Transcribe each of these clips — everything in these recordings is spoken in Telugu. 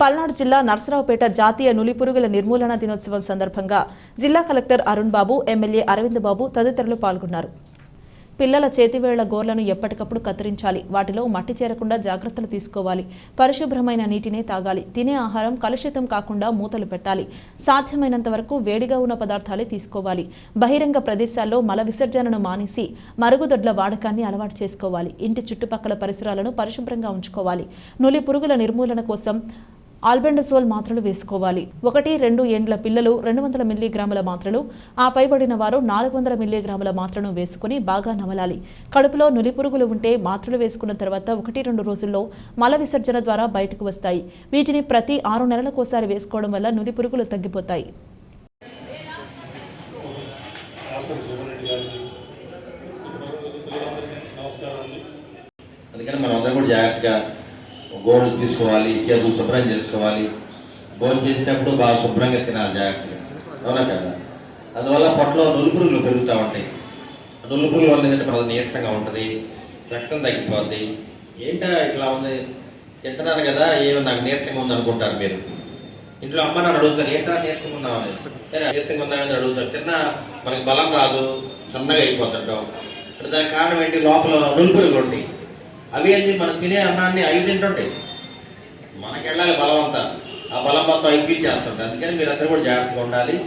పల్నాడు జిల్లా నర్సరావుపేట జాతీయ నులిపురుగుల నిర్మూలన దినోత్సవం సందర్భంగా జిల్లా కలెక్టర్ అరుణ్ బాబు ఎమ్మెల్యే అరవింద్ బాబు తదితరులు పాల్గొన్నారు. పిల్లల చేతివేళ్ళ గోర్లను ఎప్పటికప్పుడు కత్తిరించాలి. వాటిలో మట్టి చేరకుండా జాగ్రత్తలు తీసుకోవాలి. పరిశుభ్రమైన నీటినే తాగాలి. తినే ఆహారం కలుషితం కాకుండా మూతలు పెట్టాలి. సాధ్యమైనంత వరకు వేడిగా ఉన్న పదార్థాలే తీసుకోవాలి. బహిరంగ ప్రదేశాల్లో మల విసర్జనను మానేసి మరుగుదొడ్ల వాడకాన్ని అలవాటు చేసుకోవాలి. ఇంటి చుట్టుపక్కల పరిసరాలను పరిశుభ్రంగా ఉంచుకోవాలి. నులి పురుగుల నిర్మూలన కోసం ఆల్బెండజోల్ మాత్రలు వేసుకోవాలి. ఒకటి రెండు ఏండ్ల పిల్లలు రెండు వందల మిల్లీగ్రాముల మాత్రలు ఆ పైబడిన వారు నాలుగు వందల మిల్లీగ్రాముల మాత్రను వేసుకుని బాగా నమలాలి. కడుపులో నులి పురుగులు ఉంటే మాత్రలు వేసుకున్న తర్వాత ఒకటి రెండు రోజుల్లో మల విసర్జన ద్వారా బయటకు వస్తాయి. వీటిని ప్రతి ఆరు నెలలకోసారి వేసుకోవడం వల్ల నులి పురుగులు తగ్గిపోతాయి. అందుకని మనం అందరం కూడా జాగ్రత్తగా గోళ్ళు తీసుకోవాలి చేతులు శుభ్రం చేసుకోవాలి. భోజనం చేసేటప్పుడు బాగా శుభ్రంగా తినాలి జాగ్రత్తగా. అవునా కదా? అందువల్ల పొట్టలో నులుపురుగులు పెరుగుతూ ఉంటాయి. ఆ నులుపురుగుల వల్ల ఏంటంటే మనది నీరసంగా ఉంటుంది రక్తం తగ్గిపోద్ది. ఏంటా ఇట్లా ఉంది? తింటున్నాను కదా ఏమో నాకు నీరసంగా ఉంది అనుకుంటారు మీరు. ఇంట్లో అమ్మ నన్ను అడుగుతారు ఏంటా నీరసంగా ఉన్నామని నీరసంగా ఉన్నామని అడుగుతారు. తిన్నా మనకి బలం రాదు చిన్నగా అయిపోతుంటాం అంటే దానికి కారణం ఏంటి? లోపల నులుపురుగులు ఉంటాయి. అవి అన్ని మనం తినే అన్నాన్ని అవి తింటుంటాయి మనకి వెళ్ళాలి బలం అంతా. ఆ బలం మొత్తం అవి పీల్చేస్తుంటాయి అందుకని మీరు అందరూ కూడా జాగ్రత్తగా ఉండాలి.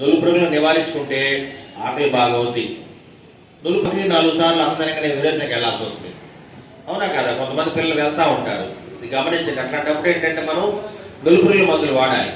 నులుపురుగులను నివారించుకుంటే ఆకలి బాగా అవుతాయి పురుగు నాలుగు సార్లు అందరికనే విరేచనకి వెళ్ళాల్సి వస్తుంది. అవునా కదా? కొంతమంది పిల్లలు వెళ్తూ ఉంటారు. ఇది గమనించండి. అట్లాంటప్పుడు ఏంటంటే మనం నులుపురుగుల మందులు వాడాలి.